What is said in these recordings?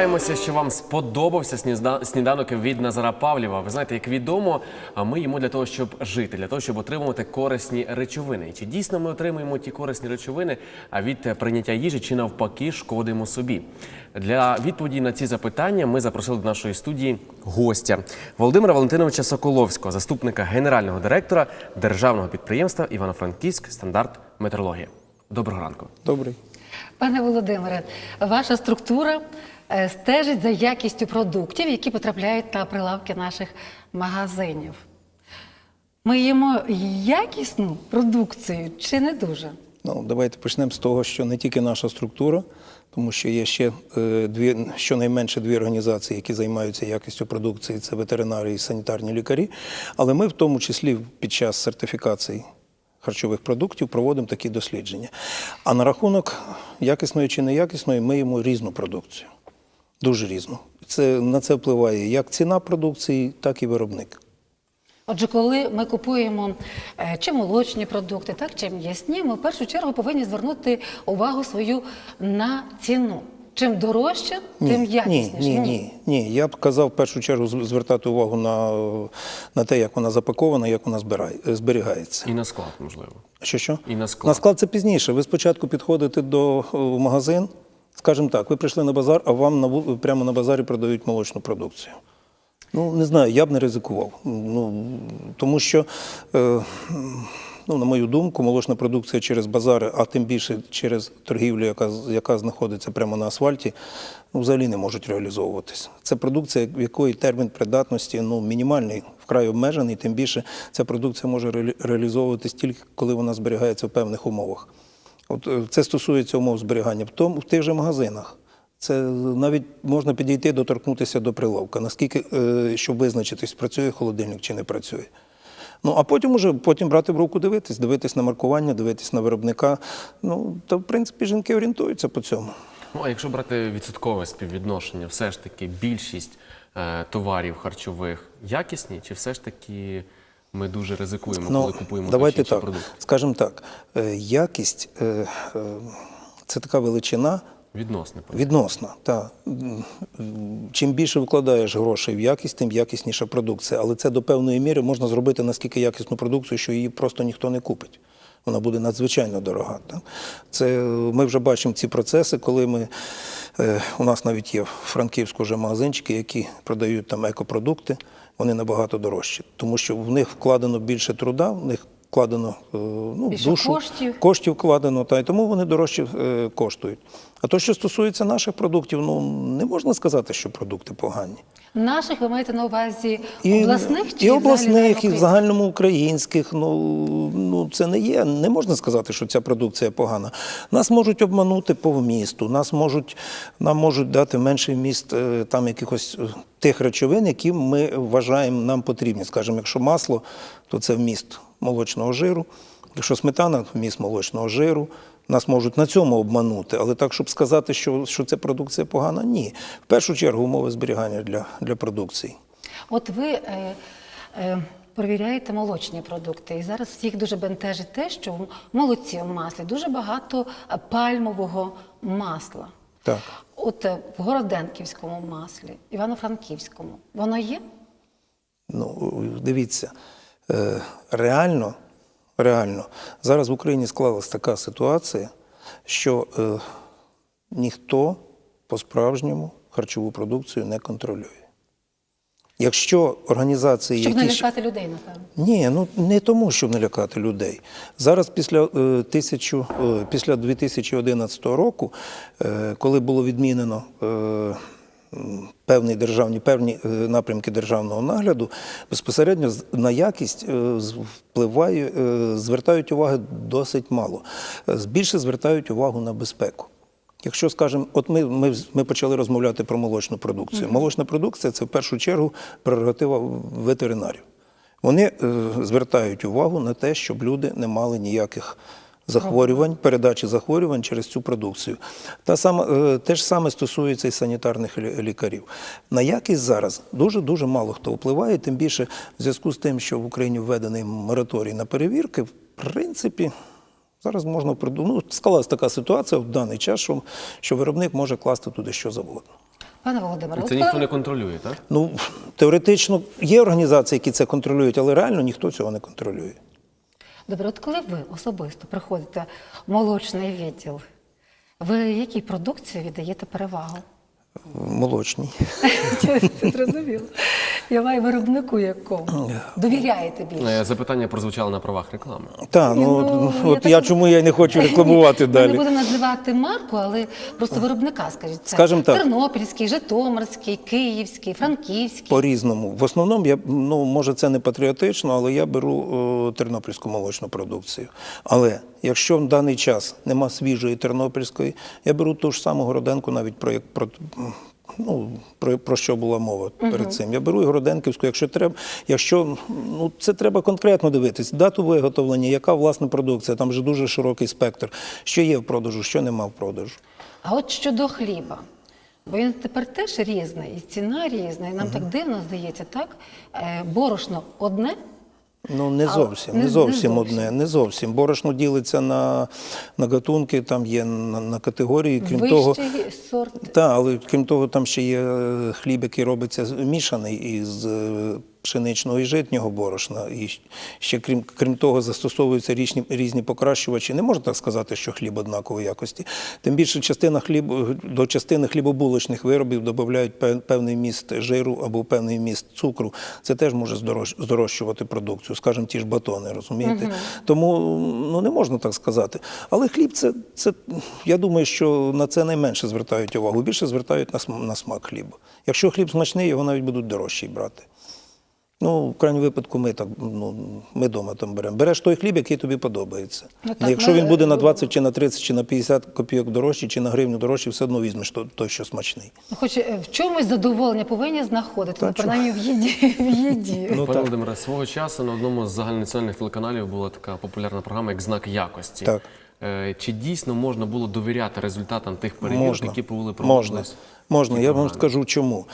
Сподіваємося, що вам сподобався сніданок від Назара Павлєва. Ви знаєте, як відомо, ми їмо для того, щоб жити, для того, щоб отримувати корисні речовини. Чи дійсно ми отримуємо ті корисні речовини від прийняття їжі, чи навпаки шкодимо собі? Для відповіді на ці запитання ми запросили до нашої студії гостя Володимира Валентиновича Соколовського, заступника генерального директора державного підприємства Івано-Франківськ стандарт метрологія. Доброго ранку. Добрий. Пане Володимире, ваша структура е, стежить за якістю продуктів, які потрапляють на прилавки наших магазинів. Ми їмо якісну продукцію чи не дуже? Ну, давайте почнемо з того, що не тільки наша структура, тому що є ще е, дві, щонайменше дві організації, які займаються якістю продукції, це ветеринари і санітарні лікарі. Але ми в тому числі під час сертифікації харчових продуктів проводимо такі дослідження. А на рахунок якісної чи неякісної, ми їмо різну продукцію. Дуже різну. Це, на це впливає як ціна продукції, так і виробник. Отже, коли ми купуємо е, чи молочні продукти, так чи м'ясні, ми в першу чергу повинні звернути увагу свою на ціну. Чим дорожче, тим якісніше. ні, ні, ні. Я б казав в першу чергу звертати увагу на, на те, як вона запакована, як вона збирає, зберігається. І на склад, можливо. Що що? І на склад. На склад це пізніше. Ви спочатку підходите до о, в магазин, скажімо так, ви прийшли на базар, а вам на, прямо на базарі продають молочну продукцію. Ну, не знаю, я б не ризикував. Ну, тому що, е, ну, на мою думку, молочна продукція через базари, а тим більше через торгівлю, яка, яка знаходиться прямо на асфальті, ну, взагалі не можуть реалізовуватися. Це продукція, в якої термін придатності ну, мінімальний, вкрай обмежений, тим більше ця продукція може реалі- реалізовуватись тільки коли вона зберігається в певних умовах. От е, це стосується умов зберігання в тому в тих же магазинах. Це навіть можна підійти, доторкнутися до прилавка, наскільки е, щоб визначитись, працює холодильник чи не працює. Ну а потім уже потім брати в руку дивитись, дивитись на маркування, дивитись на виробника. Ну то в принципі жінки орієнтуються по цьому. Ну, а якщо брати відсоткове співвідношення, все ж таки більшість е, товарів харчових якісні, чи все ж таки ми дуже ризикуємо, коли купуємо Ну, давайте так, продукт? скажімо так, е, якість е, е, це така величина, Відносне. Відносно, так. Чим більше вкладаєш грошей в якість, тим якісніша продукція. Але це до певної міри можна зробити наскільки якісну продукцію, що її просто ніхто не купить. Вона буде надзвичайно дорога. Так? Це, ми вже бачимо ці процеси, коли ми, е, у нас навіть є в Франківську вже магазинчики, які продають там екопродукти, вони набагато дорожчі, тому що в них вкладено більше труда, в них вкладено е, ну, Більше душу, коштів. коштів вкладено, та й тому вони дорожче е, коштують. А то, що стосується наших продуктів, ну не можна сказати, що продукти погані. Наших ви маєте на увазі обласних чи і обласних, і в загальному українських. Ну, ну це не є. Не можна сказати, що ця продукція погана. Нас можуть обманути по вмісту, нас можуть, нам можуть дати менший вміст е, там якихось е, тих речовин, які ми вважаємо нам потрібні. Скажімо, якщо масло, то це вміст молочного жиру. Якщо сметана, вміст молочного жиру. Нас можуть на цьому обманути, але так, щоб сказати, що, що ця продукція погана, ні. В першу чергу умови зберігання для, для продукції. От ви е, е, перевіряєте молочні продукти, і зараз всіх дуже бентежить те, що в молоці в маслі дуже багато е, пальмового масла. Так. От е, в Городенківському маслі, Івано-Франківському, воно є? Ну, дивіться, е, реально, реально, зараз в Україні склалась така ситуація, що е, ніхто по-справжньому харчову продукцію не контролює. Якщо організації, Щоб не які... ще- лякати людей, напевно. ні, ну не тому, щоб не лякати людей. Зараз після, е, тисячу, е, після 2011 року, е, коли було відмінено е, певні державні, певні е, напрямки державного нагляду, безпосередньо на якість е, впливає, е, звертають уваги досить мало. Більше звертають увагу на безпеку. Якщо скажемо, от ми, ми, ми почали розмовляти про молочну продукцію. Молочна продукція це в першу чергу прерогатива ветеринарів. Вони е, звертають увагу на те, щоб люди не мали ніяких захворювань, передачі захворювань через цю продукцію. Та сама, е, те ж саме стосується і санітарних лікарів. На якість зараз дуже-дуже мало хто впливає, тим більше в зв'язку з тим, що в Україні введений мораторій на перевірки, в принципі, Зараз можна придумати. Ну, склалась така ситуація в даний час, що, що виробник може класти туди що завгодно. Пане Володимире, це ніхто не контролює, так? Ну, теоретично є організації, які це контролюють, але реально ніхто цього не контролює. Добре, от коли ви особисто приходите в молочний відділ, ви якій продукції віддаєте перевагу? Молочній. Це зрозуміло. Я маю виробнику якому. Довіряєте більше. Е, Запитання прозвучало на правах реклами. Так, Ні, ну, ну, от я я чому я не хочу рекламувати Ми далі. не будемо називати марку, але просто виробника, скажіть. Це Скажем так. Тернопільський, Житомирський, Київський, Франківський. По-різному. В основному я ну може це не патріотично, але я беру о, тернопільську молочну продукцію. Але якщо в даний час нема свіжої тернопільської, я беру ту ж саму Городенку, навіть про як про. Ну, про, про що була мова перед цим. Я беру і Городенківську, якщо треба, якщо ну це треба конкретно дивитись, дату виготовлення, яка власне продукція, там вже дуже широкий спектр, що є в продажу, що нема в продажу. А от щодо хліба. Бо він тепер теж різний, і ціна різна, і нам так дивно здається, так? Е, Борошно одне, Ну, не зовсім, не- зовсім. одне, не зовсім. Борошно ділиться на, на гатунки, там є на, на категорії, крім вищий того. сорт. Та, але крім того, там ще є е, хліб, який робиться мішаний із е, пшеничного і житнього борошна. І ще крім, крім того, застосовуються різні, різні покращувачі. Не можна так сказати, що хліб однакової якості. Тим більше частина хліб, до частини хлібобулочних виробів додають певний міст жиру або певний міст цукру. Це теж може здорож- здорожчувати продукцію, скажімо, ті ж батони, розумієте? Тому ну, не можна так сказати. Але хліб це, це, я думаю, що на це найменше звертають увагу. Більше звертають на, на смак хліба. Якщо хліб смачний, його навіть будуть дорожчий брати. Ну, в крайньому випадку, ми так, ну, ми вдома там беремо. Береш той хліб, який тобі подобається. Ну, так, Якщо ми- він буде на 20 чи на 30 чи на 50 копійок дорожчий, чи на гривню дорожчий, все одно візьмеш той, той що смачний. Ну, Хоч е, в чомусь задоволення повинні знаходити, ну, принаймні в їді. В їді. Ну, Пане. Володимире, свого часу на одному з загальнонаціональних телеканалів була така популярна програма, як знак якості. Так. Е, Чи дійсно можна було довіряти результатам тих перевірок, Можна. які були Можна. проводились? Можна. в Я вам скажу чому.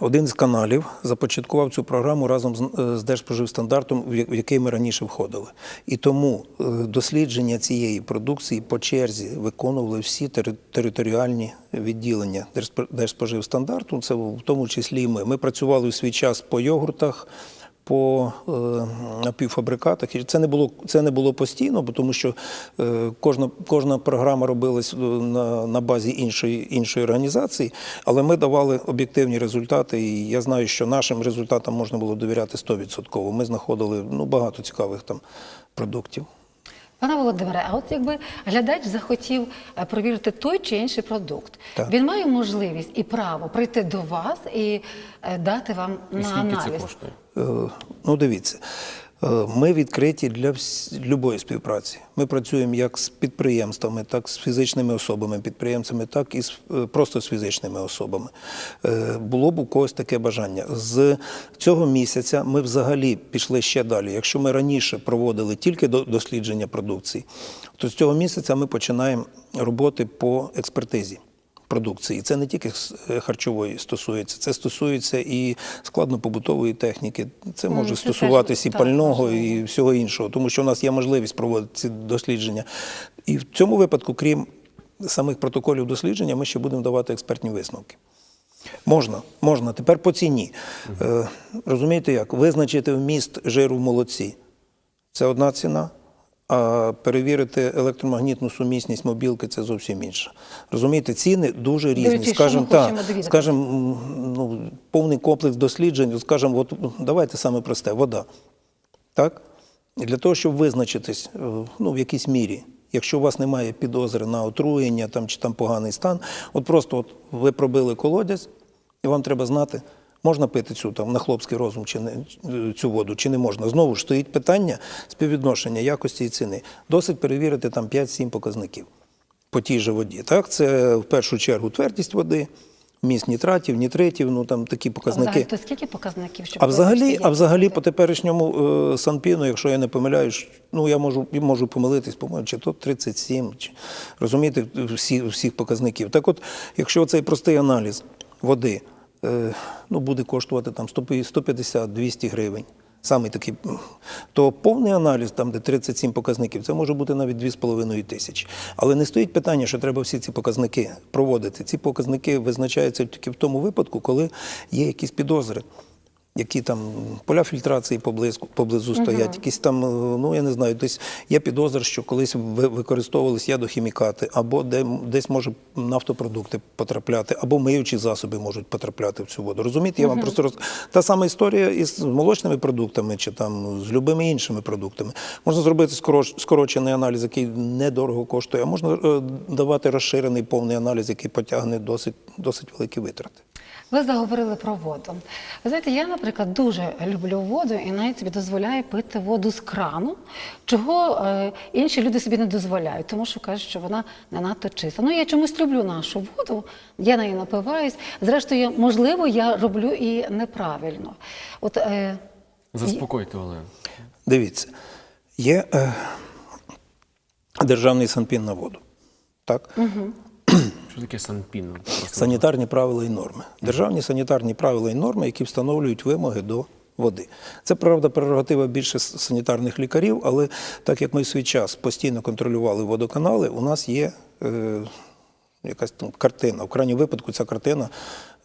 Один з каналів започаткував цю програму разом з, Держпоживстандартом, Держспоживстандартом, в який ми раніше входили. І тому е, дослідження цієї продукції по черзі виконували всі територіальні відділення Держпоживстандарту, це в тому числі і ми. Ми працювали у свій час по йогуртах, по е, напівфабрикатах. І це не було, це не було постійно, бо тому що е, кожна, кожна програма робилась е, на, на базі іншої, іншої організації, але ми давали об'єктивні результати, і я знаю, що нашим результатам можна було довіряти 100%. Ми знаходили ну, багато цікавих там продуктів. Пане Володимире, а от якби глядач захотів провірити перевірити той чи інший продукт, Так. він має можливість і право прийти до вас і е, дати вам І на аналіз? це коштує? Е, Ну, дивіться, е, ми відкриті для любої співпраці. Ми працюємо як з підприємствами, так з фізичними особами, підприємцями, так і з, е, просто з фізичними особами. Е, Було б у когось таке бажання. З цього місяця ми взагалі пішли ще далі. Якщо ми раніше проводили тільки до- дослідження продукції, то з цього місяця ми починаємо роботи по експертизі продукції. Це не тільки е, харчової стосується, це стосується і складно-побутової техніки. Це Ну, може це теж, і пального, важливо. і всього іншого, тому що у нас є можливість проводити ці дослідження. І в цьому випадку, крім самих протоколів дослідження, ми ще будемо давати експертні висновки. Можна, можна. Тепер по ціні. Е, розумієте як? Визначити вміст жиру в молоці це одна ціна, а перевірити електромагнітну сумісність мобілки це зовсім інша. Розумієте, ціни дуже різні. Дивлячись, що Скажем, ну, повний комплекс досліджень, скажем, от, давайте саме просте, вода. Так? І для того, щоб визначитись е, ну, в якійсь мірі, якщо у вас немає підозри на отруєння там, чи там поганий стан, от просто от ви пробили колодязь, і вам треба знати, можна пити цю там на хлопський розум чи не, цю воду, чи не можна. Знову ж стоїть питання співвідношення якості і ціни. Досить перевірити там 5-7 показників по тій же воді. Так? Це в першу чергу твердість води, вміст нітратів, нітритів, ну там такі А показники. взагалі, то скільки показників? Щоб А взагалі, а взагалі по теперішньому е, санпіну, якщо я не помиляюсь, ну я можу, можу помилитись, по-моєму, чи то 37, чи розумієте, всі, всіх показників. Так от, якщо цей простий аналіз води ну, буде коштувати там 150-200 гривень Саме такий, то повний аналіз, там, де 37 показників, це може бути навіть 2,5 тисячі. Але не стоїть питання, що треба всі ці показники проводити. Ці показники визначаються тільки в тому випадку, коли є якісь підозри. Які там поля фільтрації поблизу, поблизу стоять, якісь там, е, ну я не знаю, десь є підозра, що колись ви- використовувались ядохімікати, або де, десь може нафтопродукти потрапляти, або миючі засоби можуть потрапляти в цю воду. Розумієте, я вам просто роз... та сама історія із молочними продуктами чи там з любими іншими продуктами. Можна зробити скороч... скорочений аналіз, який недорого коштує, а можна е, давати розширений повний аналіз, який потягне досить, досить великі витрати. Ви заговорили про воду. Ви знаєте, я, наприклад, дуже люблю воду і навіть собі дозволяю пити воду з крану, чого е, інші люди собі не дозволяють, тому що кажуть, що вона не надто чиста. Ну, я чомусь люблю нашу воду, я нею напиваюсь. Зрештою, можливо, я роблю і неправильно. От е, Заспокойте, Олег. Дивіться, є е, державний санпін на воду. Так? Що таке санпін? Санітарні правила і норми. Державні санітарні правила і норми, які встановлюють вимоги до води. Це правда прерогатива більше санітарних лікарів, але так як ми в свій час постійно контролювали водоканали, у нас є е, якась там картина. В крайньому випадку ця картина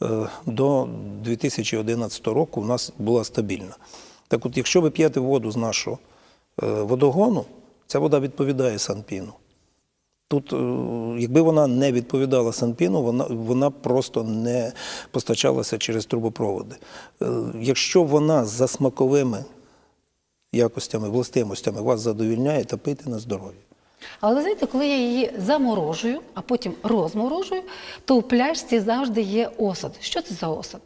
е, до 2011 року у нас була стабільна. Так от, якщо ви п'єте воду з нашого е, водогону, ця вода відповідає санпіну. Тут, е, якби вона не відповідала Санпіну, вона, вона просто не постачалася через трубопроводи. Е, Якщо вона за смаковими якостями, властивостями вас задовільняє, то пийте на здоров'я. Але ви знаєте, коли я її заморожую, а потім розморожую, то у пляшці завжди є осад. Що це за осад?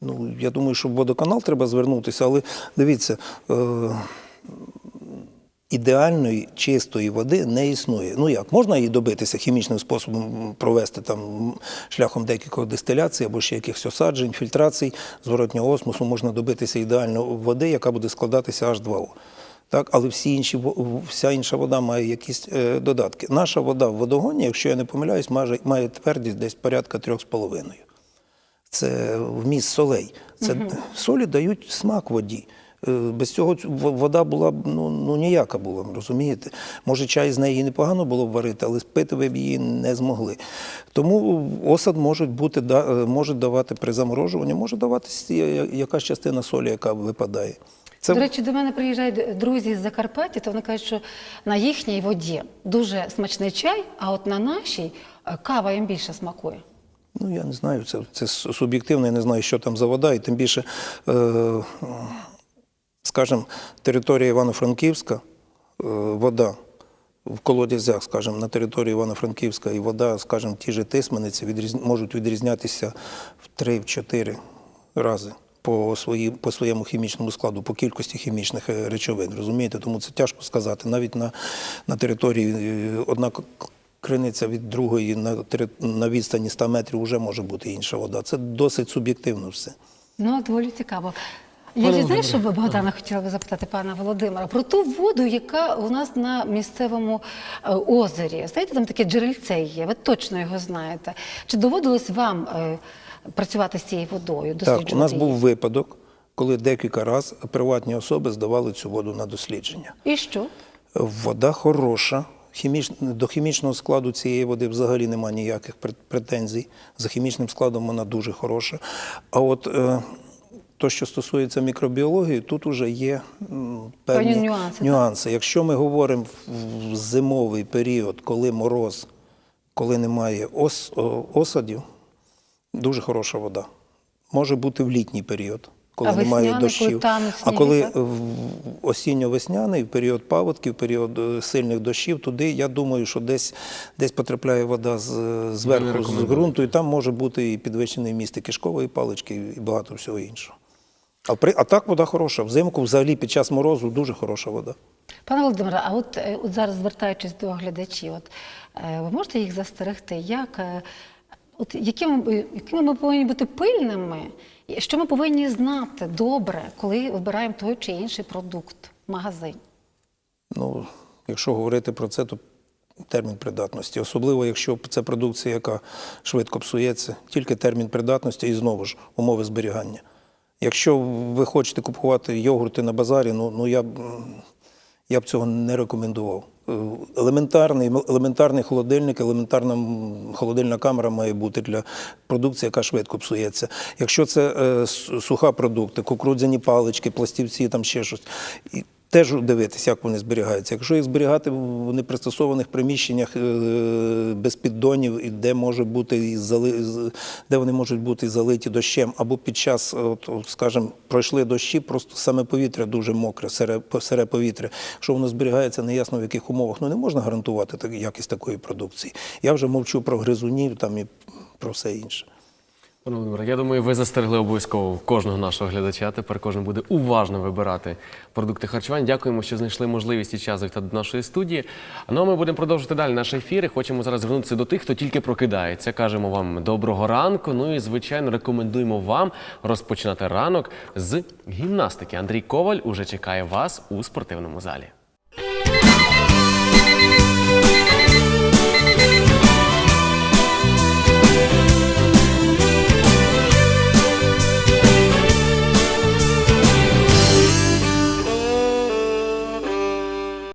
Ну, я думаю, що в водоканал треба звернутися, але дивіться, е, ідеальної чистої води не існує. Ну як, можна її добитися хімічним способом провести там шляхом декількох дистиляцій або ще якихось осаджень, фільтрацій, зворотнього осмосу, можна добитися ідеальної води, яка буде складатися H2O. Так, але всі інші, вся інша вода має якісь е, додатки. Наша вода в водогоні, якщо я не помиляюсь, має, має твердість десь порядка 3,5 це вміст солей. Це солі дають смак воді. Е, Без цього вода була б ну, ну ніяка була, розумієте? Може, чай з неї непогано було б варити, але спити ви б її не змогли. Тому осад може бути е, може давати при заморожуванні, може даватися якась частина солі, яка випадає. Це До речі, до мене приїжджають друзі з Закарпаття, то вони кажуть, що на їхній воді дуже смачний чай, а от на нашій е, кава їм більше смакує. Ну, я не знаю, це, це суб'єктивно, я не знаю, що там за вода, і тим більше, е, скажімо, територія Івано-Франківська, е, вода в колодязях, скажімо, на території Івано-Франківська і вода, скажімо, ті ж тисмениці відріз... можуть відрізнятися в 3-4 рази. По, свої, по своєму хімічному складу, по кількості хімічних е, речовин, розумієте? Тому це тяжко сказати. Навіть на, на території е, одна криниця від другої на, на відстані 100 метрів вже може бути інша вода. Це досить суб'єктивно все. Ну, доволі цікаво. Я ж знаєш, що Богдана хотіла би запитати пана Володимира про ту воду, яка у нас на місцевому е, озері. Знаєте, там таке джерельце є, ви точно його знаєте. Чи доводилось вам е, працювати з цією водою? Так, у нас був випадок, коли декілька разів приватні особи здавали цю воду на дослідження. І що? Вода хороша. Хіміч... До хімічного складу цієї води взагалі немає ніяких пр- претензій. За хімічним складом вона дуже хороша. А от е, то, що стосується мікробіології, тут вже є певні нюанси, нюанси. Якщо ми говоримо в- зимовий період, коли мороз, коли немає ос... осадів, дуже хороша вода. Може бути в літній період, коли А немає весняний, коли дощів. тануть а коли так? в осінньо-весняний, в період паводків, в період е, сильних дощів, туди я думаю, що десь, десь потрапляє вода з, зверху, з ґрунту, і там може бути і підвищений міст і кишкової палички, і багато всього іншого. А, при, а так вода хороша. Взимку взагалі під час морозу дуже хороша вода. Пане Володимире, а от, е, от зараз звертаючись до глядачів, от, е, ви можете їх застерегти, як, е, от, якими, якими ми повинні бути пильними, що ми повинні знати добре, коли вибираємо той чи інший продукт в магазині? Ну, якщо говорити про це, то термін придатності. Особливо, якщо це продукція, яка швидко псується, тільки термін придатності і знову ж умови зберігання. Якщо ви хочете купувати йогурти на базарі, ну, ну я б. я б цього не рекомендував. Е, Елементарний, елементарний холодильник, елементарна холодильна камера має бути для продукції, яка швидко псується. Якщо це е, суха продукти, кукурудзяні палички, пластівці, там ще щось. Теж дивитися, як вони зберігаються. Якщо їх зберігати в непристосованих приміщеннях е, без піддонів, і де може бути де вони можуть бути залиті дощем, або під час, от, скажімо, пройшли дощі, просто саме повітря дуже мокре, сире, сире повітря. Якщо воно зберігається неясно в яких умовах, ну не можна гарантувати так- якість такої продукції. Я вже мовчу про гризунів там і про все інше. Пане Володимире, я думаю, ви застерегли обов'язково кожного нашого глядача. Тепер кожен буде уважно вибирати продукти харчування. Дякуємо, що знайшли можливість і час завітати до нашої студії. Ну а ми будемо продовжувати далі наш ефір. Хочемо зараз звернутися до тих, хто тільки прокидається. Кажемо вам доброго ранку. Ну і звичайно рекомендуємо вам розпочинати ранок з гімнастики. Андрій Коваль уже чекає вас у спортивному залі.